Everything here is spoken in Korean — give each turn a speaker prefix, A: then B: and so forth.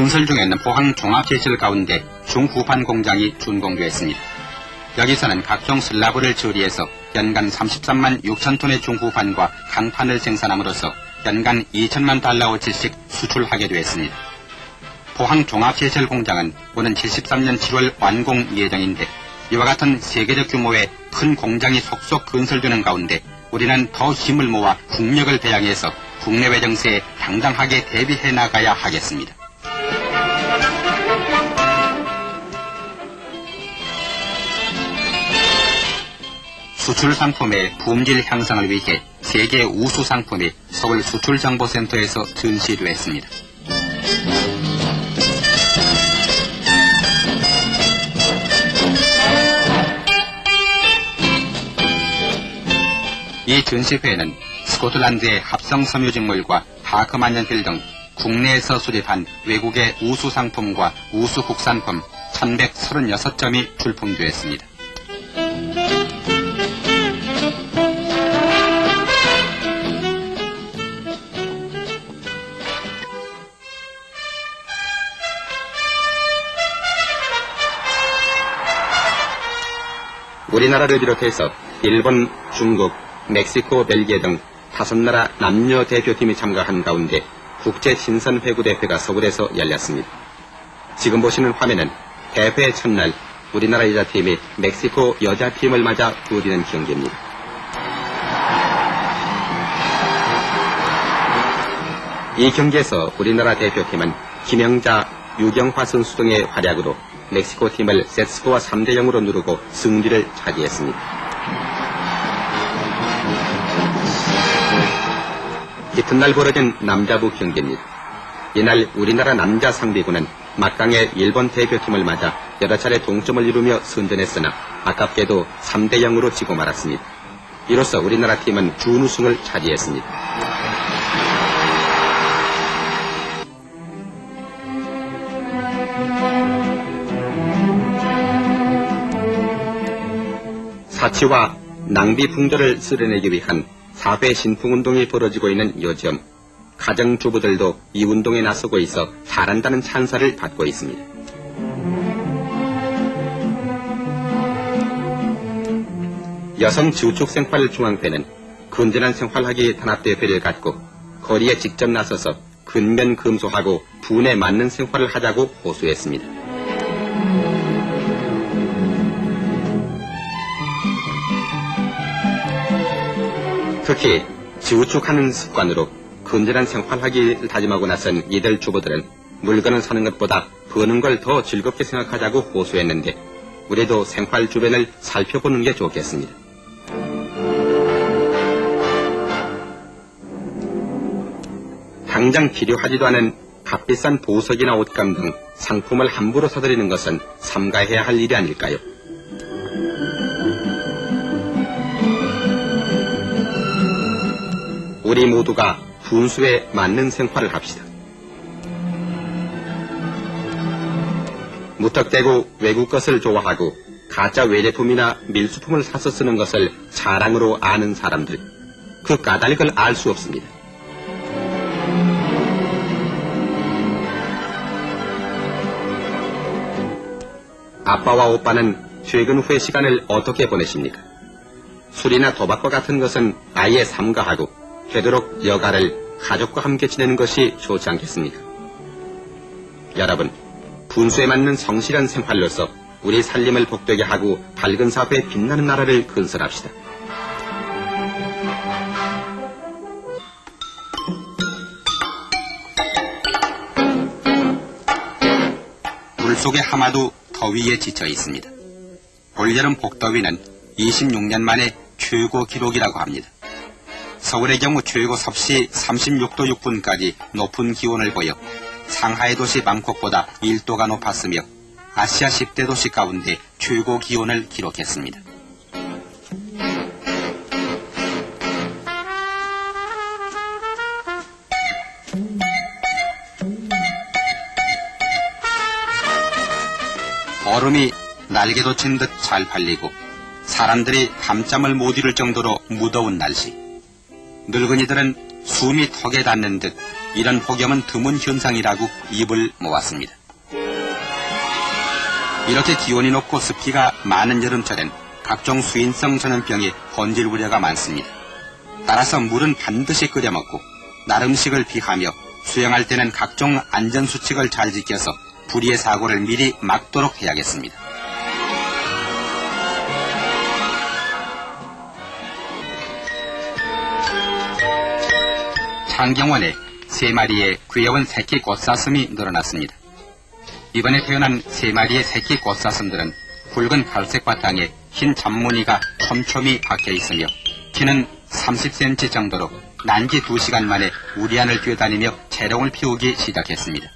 A: 건설 중에 있는 포항 종합시설 가운데 중후반 공장이 준공되었습니다. 여기서는 각종 슬라브를 처리해서 연간 33만 6천 톤의 중후반과 강판을 생산함으로써 연간 2천만 달러어치씩 수출하게 되었습니다. 포항 종합시설 공장은 오는 73년 7월 완공 예정인데 이와 같은 세계적 규모의 큰 공장이 속속 건설되는 가운데 우리는 더 힘을 모아 국력을 배양해서 국내외 정세에 당당하게 대비해 나가야 하겠습니다. 수출 상품의 품질 향상을 위해 세계 우수 상품이 서울 수출정보센터에서 전시되었습니다. 이 전시회에는 스코틀란드의 합성 섬유직물과 하크만년필 등 국내에서 수립한 외국의 우수 상품과 우수 국산품 1136점이 출품되었습니다. 우리나라를 비롯해서 일본, 중국, 멕시코, 벨기에 등 다섯 나라 남녀 대표팀이 참가한 가운데 국제 신선 회구 대회가 서울에서 열렸습니다. 지금 보시는 화면은 대회 첫날 우리나라 여자팀이 멕시코 여자팀을 맞아 부딪히는 경기입니다. 이 경기에서 우리나라 대표팀은 김영자, 유경화 선수 등의 활약으로 멕시코 팀을 세트스코어 3대 0으로 누르고 승리를 차지했습니다. 이튿날 벌어진 남자부 경기입니다. 이날 우리나라 남자 상비군은 막강의 일본 대표팀을 맞아 여러 차례 동점을 이루며 선전했으나 아깝게도 3대 0으로 지고 말았습니다. 이로써 우리나라 팀은 준우승을 차지했습니다. 사치와 낭비 풍조를 쓸어내기 위한 사회 신풍운동이 벌어지고 있는 요즘 가정주부들도 이 운동에 나서고 있어 잘한다는 찬사를 받고 있습니다. 여성 지우축 생활 중앙회는 건전한 생활하기 단합대회를 갖고 거리에 직접 나서서 근면 금소하고 분에 맞는 생활을 하자고 호소했습니다. 특히 지우축하는 습관으로 건전한 생활하기를 다짐하고 나선 이들 주부들은 물건을 사는 것보다 버는 걸 더 즐겁게 생각하자고 호소했는데 우리도 생활 주변을 살펴보는 게 좋겠습니다. 당장 필요하지도 않은 값비싼 보석이나 옷감 등 상품을 함부로 사들이는 것은 삼가해야 할 일이 아닐까요? 우리 모두가 분수에 맞는 생활을 합시다. 무턱대고 외국 것을 좋아하고 가짜 외제품이나 밀수품을 사서 쓰는 것을 자랑으로 아는 사람들, 그 까닭을 알 수 없습니다. 아빠와 오빠는 퇴근 후의 시간을 어떻게 보내십니까? 술이나 도박과 같은 것은 아예 삼가하고 되도록 여가를 가족과 함께 지내는 것이 좋지 않겠습니까? 여러분, 분수에 맞는 성실한 생활로서 우리 살림을 복되게 하고 밝은 사회에 빛나는 나라를 건설합시다. 물속의 하마도 더위에 지쳐 있습니다. 올여름 복더위는 26년 만에 최고 기록이라고 합니다. 서울의 경우 최고 섭씨 36도 6분까지 높은 기온을 보여 상하이 도시 방콕보다 1도가 높았으며 아시아 10대 도시 가운데 최고 기온을 기록했습니다. 얼음이 날개 돋친 듯 잘 팔리고 사람들이 밤잠을 못 이룰 정도로 무더운 날씨. 늙은이들은 숨이 턱에 닿는 듯 이런 폭염은 드문 현상이라고 입을 모았습니다. 이렇게 기온이 높고 습기가 많은 여름철엔 각종 수인성 전염병이 번질 우려가 많습니다. 따라서 물은 반드시 끓여 먹고 날 음식을 피하며 수영할 때는 각종 안전수칙을 잘 지켜서 불의의 사고를 미리 막도록 해야겠습니다. 창경원에 세 마리의 귀여운 새끼 꽃사슴이 늘어났습니다. 이번에 태어난 세 마리의 새끼 꽃사슴들은 붉은 갈색 바탕에 흰 잔무늬가 촘촘히 박혀 있으며 키는 30cm 정도로 난지 2시간 만에 우리 안을 뛰어다니며 재롱을 피우기 시작했습니다.